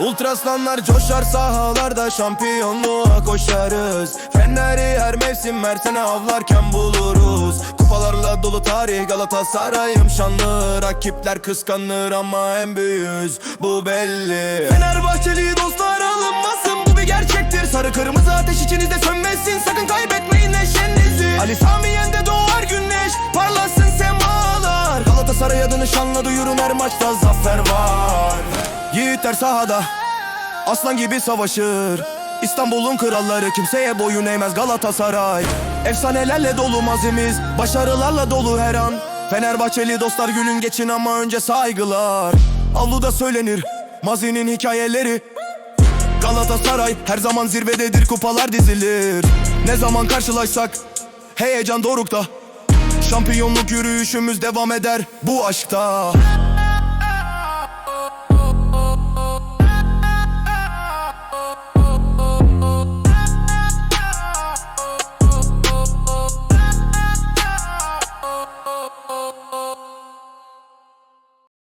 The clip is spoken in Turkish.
Ultraslanlar coşar sahalarda şampiyonluğa koşarız. Fener'i her mevsim her sene avlarken buluruz. Kupalarla dolu tarih Galatasaray'ım şanlı. Rakipler kıskanır ama en büyüğüz bu belli. Fenerbahçeli dostlar alınmasın bu bir gerçektir. Sarı kırmızı ateş içinizde sönmesin sakın kaybetmeyin neşenizi. Ali Sami Yen'de doğar güneş parlasın semalar. Galatasaray adını şanla duyurun her maçta zafer var Yiğitler sahada Aslan gibi savaşır. İstanbul'un kralları kimseye boyun eğmez Galatasaray. Efsanelerle dolu mazimiz Başarılarla dolu her an. Fenerbahçeli dostlar gülün geçin ama önce saygılar. Avluda söylenir mazinin hikayeleri. Galatasaray her zaman zirvededir kupalar dizilir. Ne zaman karşılaşsak heyecan dorukta. Şampiyonluk yürüyüşümüz devam eder bu aşkta